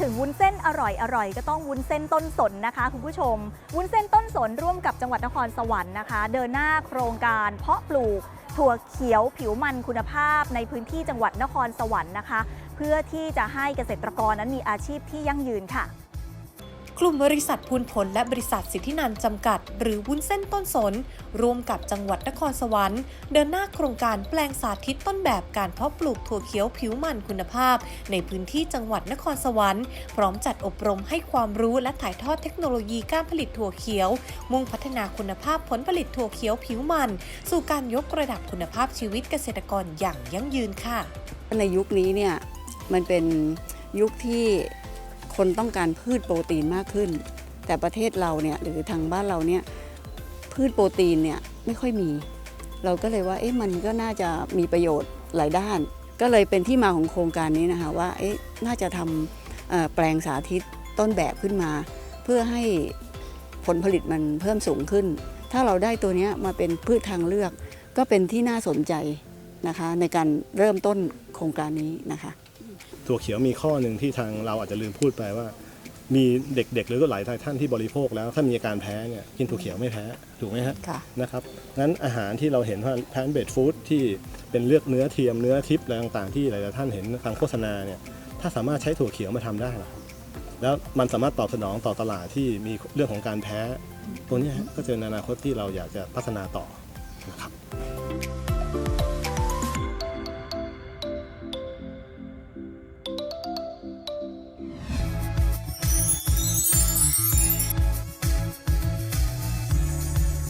ถึงวุ้นเส้นอร่อยอร่อยก็ต้องวุ้นเส้นต้นสนนะคะคุณผู้ชม วุ้นเส้นต้นสนร่วมกับจังหวัดนครสวรรค์นะคะ เดินหน้าโครงการเพาะปลูก ถั่วเขียวผิวมันคุณภาพในพื้นที่จังหวัดนครสวรรค์นะคะ เพื่อที่จะให้เกษตรกรนั้นมีอาชีพที่ยั่งยืนค่ะ กลุ่มบริษัทพูนผลและบริษัทสิทธินันจำกัด หรือวุ้นเส้นต้นสน ร่วมกับจังหวัดนครสวรรค์ เดินหน้าโครงการแปลงสาธิตต้นแบบการเพาะปลูกถั่วเขียวผิวมันคุณภาพ ในพื้นที่จังหวัดนครสวรรค์ พร้อมจัดอบรมให้ความรู้และถ่ายทอดเทคโนโลยีการผลิตถั่วเขียว มุ่งพัฒนาคุณภาพผลผลิตถั่วเขียวผิวมัน สู่การยกระดับคุณภาพชีวิตเกษตรกรอย่างยั่งยืนค่ะ ในยุคนี้เนี่ยมันเป็นยุคที่ คนต้องการพืชโปรตีนมากขึ้น แต่ประเทศเราเนี่ยหรือทางบ้านเราเนี่ยพืชโปรตีนเนี่ยไม่ค่อยมี เราก็เลยว่าเอ๊ะมันก็น่าจะมีประโยชน์หลายด้าน ก็เลยเป็นที่มาของโครงการนี้นะคะว่าเอ๊ะน่าจะทำแปลงสาธิตต้นแบบขึ้นมา เพื่อให้ผลผลิตมันเพิ่มสูงขึ้น ถ้าเราได้ตัวเนี้ยมาเป็นพืชทางเลือก ก็เป็นที่น่าสนใจนะคะในการเริ่มต้นโครงการนี้นะคะ ถั่วเขียวมีข้อหนึ่งที่ทางเราอาจจะลืมพูดไปว่า มีเด็กๆ หรือก็หลายท่านที่บริโภคแล้ว ถ้ามีอาการแพ้เนี่ยกินถั่วเขียวไม่แพ้ถูกไหมฮะค่ะนะครับงั้นอาหารที่เราเห็นว่าแพนเบดฟู้ดที่เป็นเลือกเนื้อเทียมเนื้อทิพย์อะไรต่างๆ ที่หลายๆท่านเห็นทางโฆษณาเนี่ยถ้าสามารถใช้ถั่วเขียวมาทำได้ล่ะแล้วมันสามารถตอบสนองต่อตลาดที่มีเรื่องของการแพ้ ตัวเนี้ยฮะก็จะเป็นอนาคตที่เราอยากจะพัฒนาต่อนะครับ